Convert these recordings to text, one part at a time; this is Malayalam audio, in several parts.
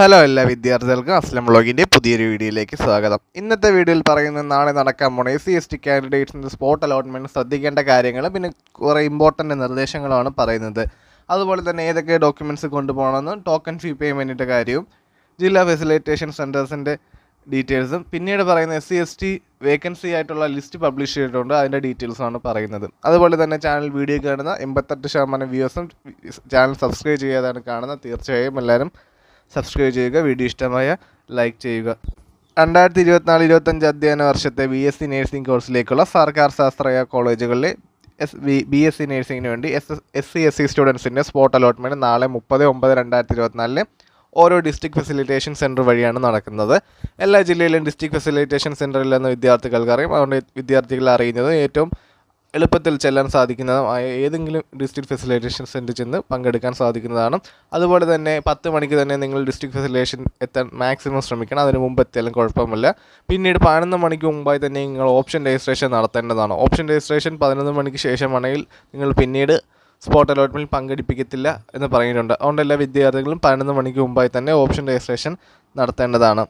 ഹലോ എല്ലാ വിദ്യാർത്ഥികൾക്കും അസ്ലം വ്ളോഗിന്റെ പുതിയൊരു വീഡിയോയിലേക്ക് സ്വാഗതം. ഇന്നത്തെ വീഡിയോയിൽ പറയുന്നത് നാളെ നടക്കാൻ പോണ എസ് സി എസ് ടി കാൻഡിഡേറ്റ്സിന്റെ സ്പോട്ട് അലോട്ട്മെന്റ് ശ്രദ്ധിക്കേണ്ട കാര്യങ്ങൾ പിന്നെ കുറേ ഇമ്പോർട്ടന്റ് നിർദ്ദേശങ്ങളാണ് പറയുന്നത്. അതുപോലെ തന്നെ ഏതൊക്കെ ഡോക്യുമെന്റ്സ് കൊണ്ടുപോകണമെന്നും ടോക്കൺ ഫീ പേയ്മെന്റിന്റെ കാര്യവും ജില്ലാ ഫെസിലിറ്റേഷൻ സെന്റേഴ്സിന്റെ ഡീറ്റെയിൽസും പിന്നീട് പറയുന്ന S C S T vacancy ആയിട്ടുള്ള ലിസ്റ്റ് പബ്ലിഷ് ചെയ്തിട്ടുണ്ട് അതിന്റെ ഡീറ്റെയിൽസാണ് പറയുന്നത്. അതുപോലെ തന്നെ ചാനൽ വീഡിയോ കാണുന്ന എൺപത്തെട്ട് ശതമാനം വ്യൂസും ചാനൽ സബ്സ്ക്രൈബ് ചെയ്യാതാണ് കാണുന്നത്. തീർച്ചയായും എല്ലാവരും സബ്സ്ക്രൈബ് ചെയ്യുക വീഡിയോ ഇഷ്ടമായ ലൈക്ക് ചെയ്യുക. രണ്ടായിരത്തി ഇരുപത്തിനാല് ഇരുപത്തഞ്ച് അധ്യയന വർഷത്തെ ബി എസ് സി നഴ്സിംഗ് കോഴ്സിലേക്കുള്ള സർക്കാർ ശാസ്ത്രീയ കോളേജുകളിലെ S B B S C നേഴ്സിംഗിന് വേണ്ടി S S C S C സ്റ്റുഡൻസിന്റെ spot allotment നാളെ മുപ്പത് ഒമ്പത് രണ്ടായിരത്തി ഇരുപത്തിനാലിന് ഓരോ ഡിസ്ട്രിക്ട് ഫെസിലിറ്റേഷൻ സെന്റർ വഴിയാണ് നടക്കുന്നത്. എല്ലാ ജില്ലയിലും ഡിസ്ട്രിക്ട് ഫെസിലിറ്റേഷൻ സെന്ററിലെന്ന് വിദ്യാർത്ഥികൾക്ക് അറിയും അതുകൊണ്ട് വിദ്യാർത്ഥികളെ അറിയുന്നത് ഏറ്റവും എളുപ്പത്തിൽ ചെല്ലാൻ സാധിക്കുന്നതുമായ ഏതെങ്കിലും ഡിസ്ട്രിക്ട് ഫെസിലിറ്റേഷൻ സെന്ററിൽ ചെന്ന് പങ്കെടുക്കാൻ സാധിക്കുന്നതാണ്. അതുപോലെ തന്നെ പത്ത് മണിക്ക് തന്നെ നിങ്ങൾ ഡിസ്ട്രിക്ട് ഫെസിലിറ്റേഷൻ എത്താൻ മാക്സിമം ശ്രമിക്കണം. അതിന് മുമ്പ് എത്തിയാലും കുഴപ്പമില്ല പിന്നീട് പതിനൊന്ന് മണിക്ക് മുമ്പായി തന്നെ നിങ്ങൾ ഓപ്ഷൻ രജിസ്ട്രേഷൻ നടത്തേണ്ടതാണ്. ഓപ്ഷൻ രജിസ്ട്രേഷൻ പതിനൊന്ന് മണിക്ക് ശേഷമാണെങ്കിൽ നിങ്ങൾ പിന്നീട് സ്പോട്ട് അലോട്ട്മെന്റ് പങ്കെടുപ്പിക്കത്തില്ല എന്ന് പറഞ്ഞിട്ടുണ്ട്. അതുകൊണ്ട് എല്ലാ വിദ്യാർത്ഥികളും പതിനൊന്ന് മണിക്ക് മുമ്പായി തന്നെ ഓപ്ഷൻ രജിസ്ട്രേഷൻ നടത്തേണ്ടതാണ്.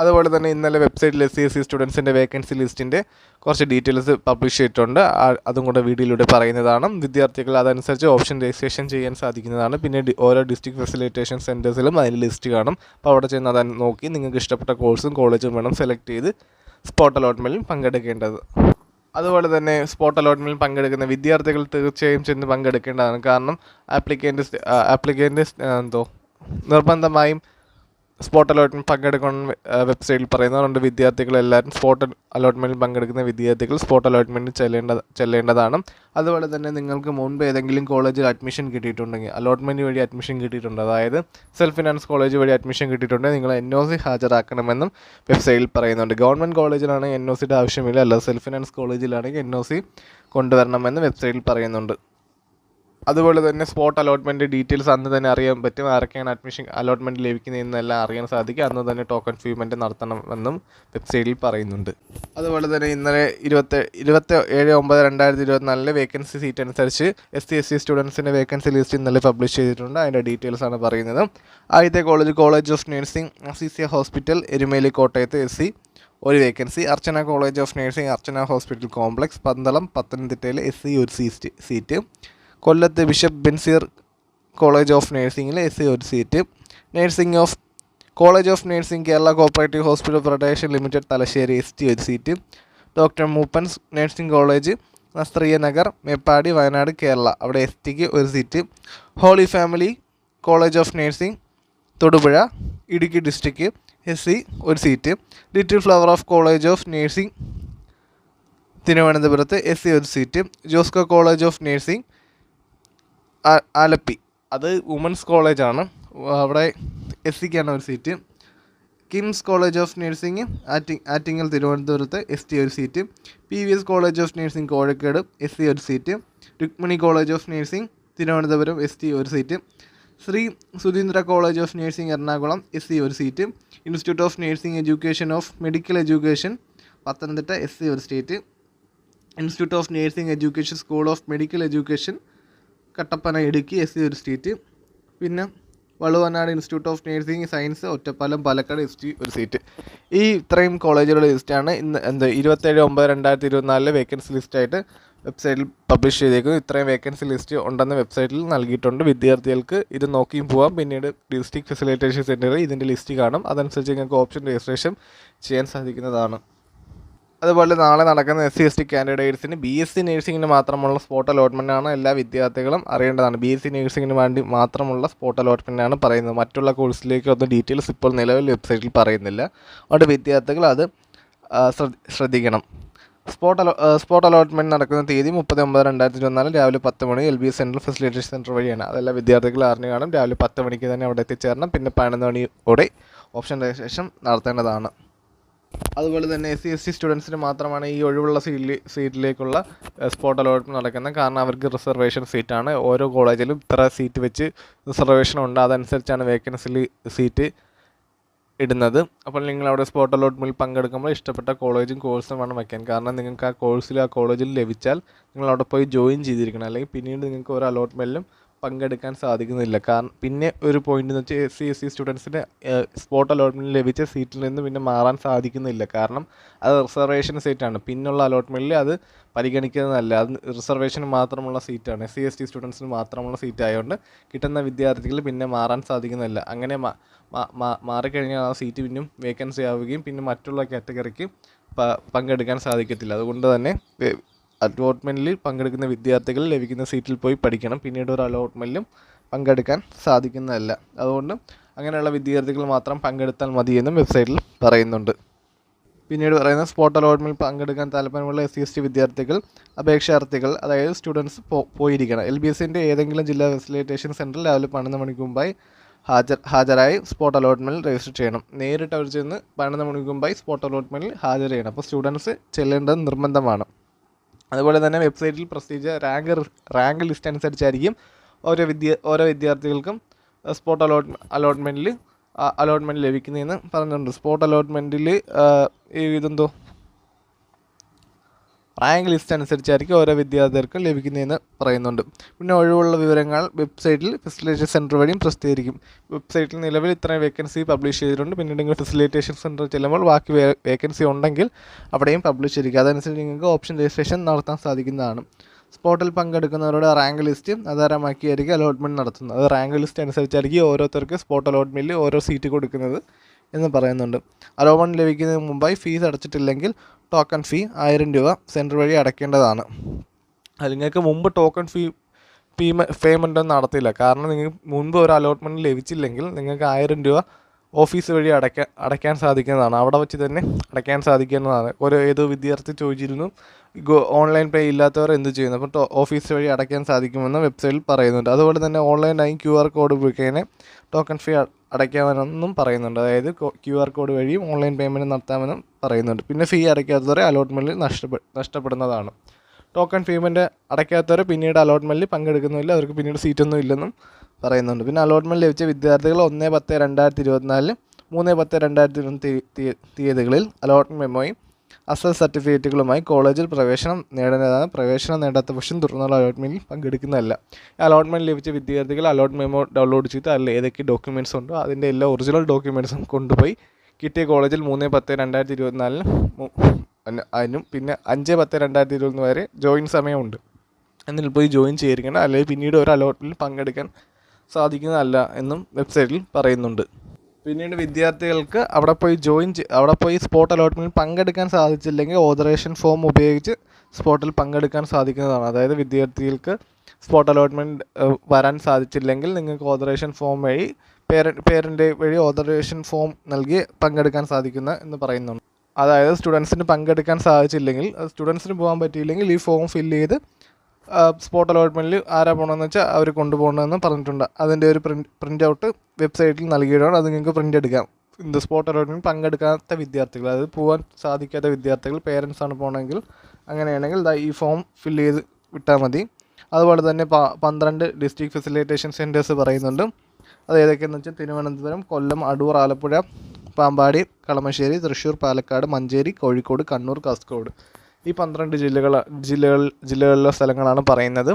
അതുപോലെ തന്നെ ഇന്നലെ വെബ്സൈറ്റിൽ എസ് സി എസ് സി സ്റ്റുഡൻസിന്റെ വേക്കൻസി ലിസ്റ്റിന്റെ കുറച്ച് ഡീറ്റെയിൽസ് പബ്ലിഷ് ചെയ്തിട്ടുണ്ട്. അതും കൂടെ വീഡിയോയിലൂടെ പറയുന്നതാണ്. വിദ്യാർത്ഥികൾ അതനുസരിച്ച് ഓപ്ഷൻ രജിസ്ട്രേഷൻ ചെയ്യാൻ സാധിക്കുന്നതാണ്. പിന്നെ ഓരോ ഡിസ്ട്രിക്ട് ഫെസിലിറ്റേഷൻ സെന്റേഴ്സിലും അതിൽ ലിസ്റ്റ് കാണും. അപ്പോൾ അവിടെ ചെന്ന് അത് നോക്കി. നിങ്ങൾക്ക് ഇഷ്ടപ്പെട്ട കോഴ്സും കോളേജും വേണം സെലക്ട് ചെയ്ത് സ്പോട്ട് അലോട്ട്മെന്റിൽ പങ്കെടുക്കേണ്ടത്. അതുപോലെ തന്നെ സ്പോട്ട് അലോട്ട്മെന്റിൽ പങ്കെടുക്കുന്ന വിദ്യാർത്ഥികൾ തീർച്ചയായും ചെന്ന് പങ്കെടുക്കേണ്ടതാണ്. കാരണം ആപ്ലിക്കന്റ് ആപ്ലിക്കന്റ് എന്തോ നിർബന്ധമായും സ്പോട്ട് അലോട്ട്മെന്റ് പങ്കെടുക്കണം വെബ്സൈറ്റിൽ പറയുന്നതുകൊണ്ട് വിദ്യാർത്ഥികൾ എല്ലാവരും സ്പോട്ട് അലോട്ട്മെന്റിൽ പങ്കെടുക്കുന്ന വിദ്യാർത്ഥികൾ സ്പോട്ട് അലോട്ട്മെന്റിൽ ചെല്ലേണ്ട ചെല്ലേണ്ടതാണ്. അതുപോലെ തന്നെ നിങ്ങൾക്ക് മുൻപ് ഏതെങ്കിലും കോളേജിൽ അഡ്മിഷൻ കിട്ടിയിട്ടുണ്ടെങ്കിൽ അലോട്ട്മെന്റ് വഴി അഡ്മിഷൻ കിട്ടിയിട്ടുണ്ട്. അതായത് സെൽഫ് ഫിനാൻസ് കോളേജ് വഴി അഡ്മിഷൻ കിട്ടിയിട്ടുണ്ടെങ്കിൽ നിങ്ങൾ എൻ ഒ സി ഹാജരാക്കണമെന്നും വെബ്സൈറ്റിൽ പറയുന്നുണ്ട്. ഗവൺമെന്റ് കോളേജിലാണെങ്കിൽ എൻ ഒ സിയുടെ ആവശ്യമില്ല. അല്ല സെൽഫ് ഫിനാൻസ് കോളേജിലാണെങ്കിൽ എൻ ഒ സി കൊണ്ടുവരണമെന്ന് വെബ്സൈറ്റിൽ പറയുന്നുണ്ട്. അതുപോലെ തന്നെ സ്പോട്ട് അലോട്ട്മെന്റ് ഡീറ്റെയിൽസ് അന്ന് തന്നെ അറിയാൻ പറ്റും ആരൊക്കെയാണ് അഡ്മിഷൻ അലോട്ട്മെന്റ് ലഭിക്കുന്നതെന്നെല്ലാം അറിയാൻ സാധിക്കും. അന്ന് തന്നെ ടോക്കൺ പേയ്മെന്റ് നടത്തണമെന്നും വെബ്സൈറ്റിൽ പറയുന്നുണ്ട്. അതുപോലെ തന്നെ ഇന്നലെ ഇരുപത്തി ഇരുപത്തി ഏഴ് ഒമ്പത് രണ്ടായിരത്തി ഇരുപത്തിനാലിലെ വേക്കൻസി സീറ്റ് അനുസരിച്ച് എസ് സി എസ് സി സ്റ്റുഡൻസിന്റെ വേക്കൻസി ലിസ്റ്റ് ഇന്നലെ പബ്ലിഷ് ചെയ്തിട്ടുണ്ട്. അതിന്റെ ഡീറ്റെയിൽസ് ആണ് പറയുന്നത്. ആദ്യത്തെ college college of nursing Azeezia hospital Erumeli കോട്ടയത്ത് എസ് സി ഒരു vacancy Archana college of nursing Archana hospital complex Pandalam പത്തനംതിട്ടയിൽ എസ് സി ഒരു സീറ്റ് സീറ്റ് കൊല്ലത്ത് ബിഷപ്പ് ബെൻസീർ കോളേജ് ഓഫ് നേഴ്സിംഗിൽ എസ് സി ഒരു seat. Nursing of college of nursing Kerala cooperative hospital federation limited Thalassery S T ഒരു seat. Doctor Moopen's nursing college നസ്ത്രീയ Nagar Meppadi Wayanad Kerala. അവിടെ എസ് ടിക്ക് ഒരു seat. Holy family college of nursing Thodupuzha Idukki district S C ഒരു seat. Little flower of college of nursing തിരുവനന്തപുരത്ത് എസ് സി ഒരു seat. Josco college of nursing Alleppey. അത് വുമൻസ് കോളേജാണ് അവിടെ എസ് സിക്കാണ് ഒരു seat KIMS college of nursing ആറ്റി Attingal തിരുവനന്തപുരത്ത് എസ് ടി ഒരു seat P V S college of nursing Kozhikode S C ഒരു seat Rukmini college of nursing Thiruvananthapuram S T ഒരു seat Sree Sudheendra college of nursing Ernakulam S C ഒരു seat institute of nursing education of medical education Pathanamthitta S C ഒരു seat institute of nursing education school of medical education Kattappana Idukki S C ഒരു സീറ്റ്. പിന്നെ Valluvanad institute of nursing science Ottapalam Palakkad S T ഒരു സീറ്റ്. ഈ ഇത്രയും കോളേജുകളുടെ ലിസ്റ്റാണ് ഇന്ന് എന്താ ഇരുപത്തേഴ് ഒമ്പത് രണ്ടായിരത്തി ഇരുപത്തിനാലിലെ വേക്കൻസി ലിസ്റ്റായിട്ട് വെബ്സൈറ്റിൽ പബ്ലിഷ് ചെയ്തേക്കുന്നു. ഇത്രയും വേക്കൻസി ലിസ്റ്റ് ഉണ്ടെന്ന് വെബ്സൈറ്റിൽ നൽകിയിട്ടുണ്ട്. വിദ്യാർത്ഥികൾക്ക് ഇത് നോക്കിയും പോവാം. പിന്നീട് ഡിസ്ട്രിക്ട് ഫെസിലിറ്റേഷൻ സെന്ററിൽ ഇതിന്റെ ലിസ്റ്റ് കാണും. അതനുസരിച്ച് നിങ്ങൾക്ക് ഓപ്ഷൻ രജിസ്ട്രേഷൻ ചെയ്യാൻ സാധിക്കുന്നതാണ്. അതുപോലെ നാളെ നടക്കുന്ന എസ് സി എസ് ടി കാൻഡിഡേറ്റ്സിന് ബി എസ് സി നഴ്സിംഗിന് മാത്രമുള്ള സ്പോട്ട് അലോട്ട്മെന്റ് ആണ് എല്ലാ വിദ്യാർത്ഥികളും അറിയേണ്ടതാണ്. ബി എസ് സി നഴ്സിംഗിന് വേണ്ടി മാത്രമുള്ള സ്പോട്ട് അലോട്ട്മെന്റ് ആണ് പറയുന്നത്. മറ്റുള്ള കോഴ്സിലേക്ക് ഒന്നും ഡീറ്റെയിൽസ് ഇപ്പോൾ നിലവിൽ വെബ്സൈറ്റിൽ പറയുന്നില്ല. അതുകൊണ്ട് വിദ്യാർത്ഥികൾ അത് ശ്രദ്ധിക്കണം. സ്പോട്ട് അലോ സ്പോട്ട് അലോട്ട്മെന്റ് നടക്കുന്ന തീയതി മുപ്പത്തി ഒമ്പത് രണ്ടായിരത്തി ഇരുപത്തിനാല് രാവിലെ പത്ത് മണി L B S central facilitation centre വഴിയാണ്. അതെല്ലാം വിദ്യാർത്ഥികൾ അറിഞ്ഞു കാണും. രാവിലെ പത്ത് മണിക്ക് തന്നെ അവിടെ എത്തിച്ചേരണം. പിന്നെ പതിനൊന്ന് മണിയോടെ ഓപ്ഷൻ രജിസ്ട്രേഷൻ നടത്തേണ്ടതാണ്. അതുപോലെ തന്നെ എസ് സി എസ് ടി സ്റ്റുഡൻസിന് മാത്രമാണ് ഈ ഒഴിവുള്ള സീറ്റിൽ സീറ്റിലേക്കുള്ള സ്പോട്ട് അലോട്ട്മെന്റ് നടക്കുന്നത്. കാരണം അവർക്ക് റിസർവേഷൻ സീറ്റാണ് ഓരോ കോളേജിലും ഇത്ര സീറ്റ് വെച്ച് റിസർവേഷൻ ഉണ്ട്. അതനുസരിച്ചാണ് വേക്കൻസി സീറ്റ് ഇടുന്നത്. അപ്പോൾ നിങ്ങൾ അവിടെ സ്പോട്ട് അലോട്ട്മെന്റിൽ പങ്കെടുക്കുമ്പോൾ ഇഷ്ടപ്പെട്ട കോളേജും കോഴ്സും വേണം വയ്ക്കാൻ കാരണം നിങ്ങൾക്ക് ആ കോഴ്സിൽ ആ കോളേജിൽ ലഭിച്ചാൽ നിങ്ങൾ അവിടെ പോയി ജോയിൻ ചെയ്തിരിക്കണം. അല്ലെങ്കിൽ പിന്നീട് നിങ്ങൾക്ക് ഒരു അലോട്ട്മെന്റിലും പങ്കെടുക്കാൻ സാധിക്കുന്നില്ല. കാരണം പിന്നെ ഒരു പോയിന്റ് എന്ന് വെച്ചാൽ എസ് സി എസ് സി സ്റ്റുഡൻസിന് സ്പോട്ട് അലോട്ട്മെന്റ് ലഭിച്ച സീറ്റിൽ നിന്ന് പിന്നെ മാറാൻ സാധിക്കുന്നില്ല. കാരണം അത് റിസർവേഷൻ സീറ്റാണ് പിന്നുള്ള അലോട്ട്മെന്റിൽ അത് പരിഗണിക്കുന്നതല്ല. അത് റിസർവേഷൻ മാത്രമുള്ള സീറ്റാണ് എസ് സി എസ് ടി സ്റ്റുഡൻസിന് മാത്രമുള്ള സീറ്റ് ആയതുകൊണ്ട് കിട്ടുന്ന വിദ്യാർത്ഥികൾ പിന്നെ മാറാൻ സാധിക്കുന്നില്ല. അങ്ങനെ മാറിക്കഴിഞ്ഞാൽ ആ സീറ്റ് പിന്നും വേക്കൻസി ആവുകയും പിന്നെ മറ്റുള്ള കാറ്റഗറിക്ക് പങ്കെടുക്കാൻ സാധിക്കത്തില്ല. അതുകൊണ്ട് തന്നെ അലോട്ട്മെന്റിൽ പങ്കെടുക്കുന്ന വിദ്യാർത്ഥികൾ ലഭിക്കുന്ന സീറ്റിൽ പോയി പഠിക്കണം. പിന്നീട് ഒരു അലോട്ട്മെന്റിലും പങ്കെടുക്കാൻ സാധിക്കുന്നതല്ല. അതുകൊണ്ട് അങ്ങനെയുള്ള വിദ്യാർത്ഥികൾ മാത്രം പങ്കെടുത്താൽ മതിയെന്നും വെബ്സൈറ്റിൽ പറയുന്നുണ്ട്. പിന്നീട് പറയുന്ന സ്പോട്ട് അലോട്ട്മെന്റ് പങ്കെടുക്കാൻ താല്പര്യമുള്ള എസ് സി എസ് ടി വിദ്യാർത്ഥികൾ അപേക്ഷാർത്ഥികൾ അതായത് സ്റ്റുഡൻസ് പോയിരിക്കണം. എൽ ബി എസിന്റെ ഏതെങ്കിലും ജില്ലാ ഫെസിലിറ്റേഷൻ സെന്ററിൽ രാവിലെ പന്ത്രണ്ട് മണിക്ക് മുമ്പായി ഹാജർ ഹാജരായി സ്പോട്ട് അലോട്ട്മെന്റിൽ രജിസ്റ്റർ ചെയ്യണം. നേരിട്ട് അവർ ചെന്ന് പന്ത്രണ്ട് മണിക്ക് മുമ്പായി സ്പോട്ട് അലോട്ട്മെന്റിൽ ഹാജർ ചെയ്യണം. അപ്പോൾ സ്റ്റുഡൻസ് ചെല്ലേണ്ടത് നിർബന്ധമാണ്. അതുപോലെ തന്നെ വെബ്സൈറ്റിൽ പ്രസ്റ്റീജ് റാങ്ക് റാങ്ക് ലിസ്റ്റ് അനുസരിച്ചായിരിക്കും ഓരോ വിദ്യ ഓരോ വിദ്യാർത്ഥികൾക്കും സ്പോട്ട് അലോട്ട് അലോട്ട്മെന്റിൽ അലോട്ട്മെന്റ് ലഭിക്കുന്നതെന്ന് പറഞ്ഞിട്ടുണ്ട്. സ്പോട്ട് അലോട്ട്മെന്റിൽ ഇതെന്തോ? റാങ്ക് ലിസ്റ്റ് അനുസരിച്ചായിരിക്കും ഓരോ വിദ്യാർത്ഥികൾക്കും ലഭിക്കുന്നതെന്ന് പറയുന്നുണ്ട്. പിന്നെ ഒഴിവുള്ള വിവരങ്ങൾ വെബ്സൈറ്റിൽ ഫെസിലിറ്റേഷൻ സെന്റർ വഴിയും പ്രസിദ്ധീകരിക്കും. വെബ്സൈറ്റിൽ നിലവിൽ ഇത്രയും വേക്കൻസി പബ്ലിഷ് ചെയ്തിട്ടുണ്ട്. പിന്നീട് നിങ്ങൾ ഫെസിലിറ്റേഷൻ സെന്റർ ചെല്ലുമ്പോൾ ബാക്കി വേക്കൻസി ഉണ്ടെങ്കിൽ അവിടെയും പബ്ലിഷ് ചെയ്തിരിക്കും. അതനുസരിച്ച് നിങ്ങൾക്ക് ഓപ്ഷൻ രജിസ്ട്രേഷൻ നടത്താൻ സാധിക്കുന്നതാണ്. സ്പോട്ടിൽ പങ്കെടുക്കുന്നവരുടെ റാങ്ക് ലിസ്റ്റ് ആധാരമാക്കിയായിരിക്കും അലോട്ട്മെന്റ് നടത്തുന്നത്. അത് റാങ്ക് ലിസ്റ്റ് അനുസരിച്ചായിരിക്കും ഓരോരുത്തർക്ക് സ്പോട്ട് അലോട്ട്മെന്റിൽ ഓരോ സീറ്റ് കൊടുക്കുന്നത്. എന്ന് പറയുന്നുണ്ട്. അലോട്ട്മെന്റ് ലഭിക്കുന്നതിന് മുമ്പായി ഫീസ് അടച്ചിട്ടില്ലെങ്കിൽ ടോക്കൺ ഫീ ആയിരം രൂപ സെന്റർ വഴി അടയ്ക്കേണ്ടതാണ്. അത് നിങ്ങൾക്ക് മുമ്പ് ടോക്കൺ ഫീ പേയ്മെന്റ് ഒന്നും നടത്തില്ല കാരണം നിങ്ങൾക്ക് മുൻപ് ഒരു അലോട്ട്മെന്റ് ലഭിച്ചില്ലെങ്കിൽ നിങ്ങൾക്ക് ആയിരം രൂപ ഓഫീസ് വഴി അടയ്ക്കാൻ അടയ്ക്കാൻ സാധിക്കുന്നതാണ്. അവിടെ വെച്ച് തന്നെ അടയ്ക്കാൻ സാധിക്കുന്നതാണ്. ഒരു ഏതോ വിദ്യാർത്ഥി ചോദിച്ചിരുന്നു ഓൺലൈൻ പേ ഇല്ലാത്തവർ എന്ത് ചെയ്യുന്നു? അപ്പോൾ ഓഫീസ് വഴി അടയ്ക്കാൻ സാധിക്കുമെന്ന് വെബ്സൈറ്റിൽ പറയുന്നുണ്ട്. അതുപോലെ തന്നെ ഓൺലൈനായി ക്യു ആർ കോഡ് ഉപയോഗിക്കാൻ ടോക്കൺ ഫീ അടയ്ക്കാമെന്നും പറയുന്നുണ്ട്. അതായത് ക്യു ആർ കോഡ് വഴിയും ഓൺലൈൻ പേയ്മെന്റ് നടത്താമെന്നും പറയുന്നുണ്ട്. പിന്നെ ഫീ അടയ്ക്കാത്തവരെ അലോട്ട്മെന്റിൽ നഷ്ടപ്പെ നഷ്ടപ്പെടുന്നതാണ്. ടോക്കൺ പേയ്മെന്റ് അടയ്ക്കാത്തവർ പിന്നീട് അലോട്ട്മെന്റിൽ പങ്കെടുക്കുന്നില്ല. അവർക്ക് പിന്നീട് സീറ്റൊന്നും ഇല്ലെന്നും പറയുന്നുണ്ട്. പിന്നെ അലോട്ട്മെന്റ് ലഭിച്ച വിദ്യാർത്ഥികൾ ഒന്ന് പത്ത് രണ്ടായിരത്തി ഇരുപത്തിനാലിൽ മൂന്ന് പത്ത് രണ്ടായിരത്തി തീയതികളിൽ അലോട്ട്മെന്റ് മെമ്മോയും അസൽ സർട്ടിഫിക്കറ്റുകളുമായി കോളേജിൽ പ്രവേശനം നേടുന്നതാണ്. പ്രവേശനം നേടാത്ത പക്ഷം തുടർന്നുള്ള അലോട്ട്മെന്റിൽ പങ്കെടുക്കുന്നതല്ല. അലോട്ട്മെന്റ് ലഭിച്ച വിദ്യാർത്ഥികൾ അലോട്ട്മെന്റ് മെമ്മോ ഡൗൺലോഡ് ചെയ്ത് അതിൽ ഏതൊക്കെ ഡോക്യുമെന്റ്സ് ഉണ്ടോ അതിന്റെ എല്ലാ ഒറിജിനൽ ഡോക്യുമെന്റ്സും കൊണ്ടുപോയി കിട്ടിയ കോളേജിൽ മൂന്ന് പത്ത് രണ്ടായിരത്തി ഇരുപത്തിനാലിന് അതിനും പിന്നെ അഞ്ച് പത്ത് രണ്ടായിരത്തി ഇരുപത്തൊന്ന് വരെ ജോയിൻ സമയമുണ്ട്. എന്നിൽ പോയി ജോയിൻ ചെയ്തിരിക്കണം. അല്ലെങ്കിൽ പിന്നീട് ഒരു അലോട്ട്മെന്റിൽ പങ്കെടുക്കാൻ സാധിക്കുന്നതല്ല എന്നും വെബ്സൈറ്റിൽ പറയുന്നുണ്ട്. പിന്നീട് വിദ്യാർത്ഥികൾക്ക് അവിടെ പോയി ജോയിൻ അവിടെ പോയി സ്പോട്ട് അലോട്ട്മെന്റ് പങ്കെടുക്കാൻ സാധിച്ചില്ലെങ്കിൽ ഓതറേഷൻ ഫോം ഉപയോഗിച്ച് സ്പോട്ടിൽ പങ്കെടുക്കാൻ സാധിക്കുന്നതാണ്. അതായത് വിദ്യാർത്ഥികൾക്ക് സ്പോട്ട് അലോട്ട്മെന്റ് വരാൻ സാധിച്ചില്ലെങ്കിൽ നിങ്ങൾക്ക് ഓതറേഷൻ ഫോം വഴി പേര പേരന്റ് വഴി ഓതറേഷൻ ഫോം നൽകി പങ്കെടുക്കാൻ സാധിക്കുന്ന എന്ന് പറയുന്നുണ്ട്. അതായത് സ്റ്റുഡൻസിന് പങ്കെടുക്കാൻ സാധിച്ചില്ലെങ്കിൽ സ്റ്റുഡൻസിന് പോകാൻ പറ്റിയില്ലെങ്കിൽ ഈ ഫോം ഫില്ല് ചെയ്ത് സ്പോട്ട് അലോട്ട്മെന്റിൽ ആരാ പോകണമെന്ന് വെച്ചാൽ അവർ കൊണ്ടുപോകണമെന്ന് പറഞ്ഞിട്ടുണ്ട്. അതിന്റെ ഒരു പ്രിന്റ് പ്രിന്റ് ഔട്ട് വെബ്സൈറ്റിൽ നൽകിയിട്ടാണ് അത് നിങ്ങൾക്ക് പ്രിന്റ് എടുക്കാം. ഇത് സ്പോട്ട് അലോട്ട്മെന്റ് പങ്കെടുക്കാത്ത വിദ്യാർത്ഥികൾ അതായത് പോകാൻ സാധിക്കാത്ത വിദ്യാർത്ഥികൾ പേരൻസ് ആണ് പോകണമെങ്കിൽ അങ്ങനെയാണെങ്കിൽ ഈ ഫോം ഫില്ല് ചെയ്ത് വിട്ടാൽ മതി. അതുപോലെ തന്നെ പന്ത്രണ്ട് ഡിസ്ട്രിക്ട് ഫെസിലിറ്റേഷൻ സെന്റേഴ്സ് പറയുന്നുണ്ട്. അത് ഏതൊക്കെയെന്ന് വെച്ചാൽ തിരുവനന്തപുരം കൊല്ലം അടൂർ ആലപ്പുഴ പാമ്പാടി കളമശ്ശേരി തൃശ്ശൂർ പാലക്കാട് മഞ്ചേരി കോഴിക്കോട് കണ്ണൂർ കാസർഗോഡ്. ഈ പന്ത്രണ്ട് ജില്ലകൾ ജില്ലകൾ ജില്ലകളിലെ സ്ഥലങ്ങളാണ് പറയുന്നത്.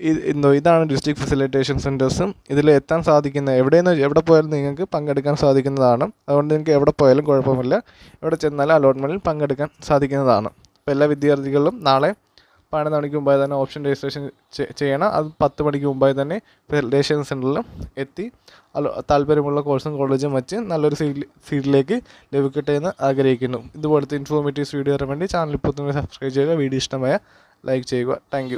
ഇത് ഇതാണ് ഡിസ്ട്രിക്ട് ഫെസിലിറ്റേഷൻ സെന്റേഴ്സും ഇതിൽ എത്താൻ സാധിക്കുന്ന എവിടെയെന്ന് എവിടെ പോയാലും നിങ്ങൾക്ക് പങ്കെടുക്കാൻ സാധിക്കുന്നതാണ്. അതുകൊണ്ട് നിങ്ങൾക്ക് എവിടെ പോയാലും കുഴപ്പമില്ല. എവിടെ ചെന്നാലും അലോട്ട്മെന്റിൽ പങ്കെടുക്കാൻ സാധിക്കുന്നതാണ്. അപ്പോൾ എല്ലാ വിദ്യാർത്ഥികളും നാളെ പതിനൊന്ന് മണിക്ക് മുമ്പായി തന്നെ ഓപ്ഷൻ രജിസ്ട്രേഷൻ ചെയ്യണം. അത് പത്ത് മണിക്ക് മുമ്പായി തന്നെ രജിസ്ട്രേഷൻ സെന്ററിൽ എത്തി. താല്പര്യമുള്ള കോഴ്സും കോളേജും വെച്ച് നല്ലൊരു സീറ്റ് സീറ്റിലേക്ക് ലഭിക്കട്ടെ എന്ന് ആഗ്രഹിക്കുന്നു. ഇതുപോലത്തെ ഇൻഫോർമേറ്റീവ്സ് വീഡിയോ വരാൻ വേണ്ടി ചാനൽ ഇപ്പോൾ തന്നെ സബ്സ്ക്രൈബ് ചെയ്യുക. വീഡിയോ ഇഷ്ടമായ ലൈക്ക് ചെയ്യുക. താങ്ക്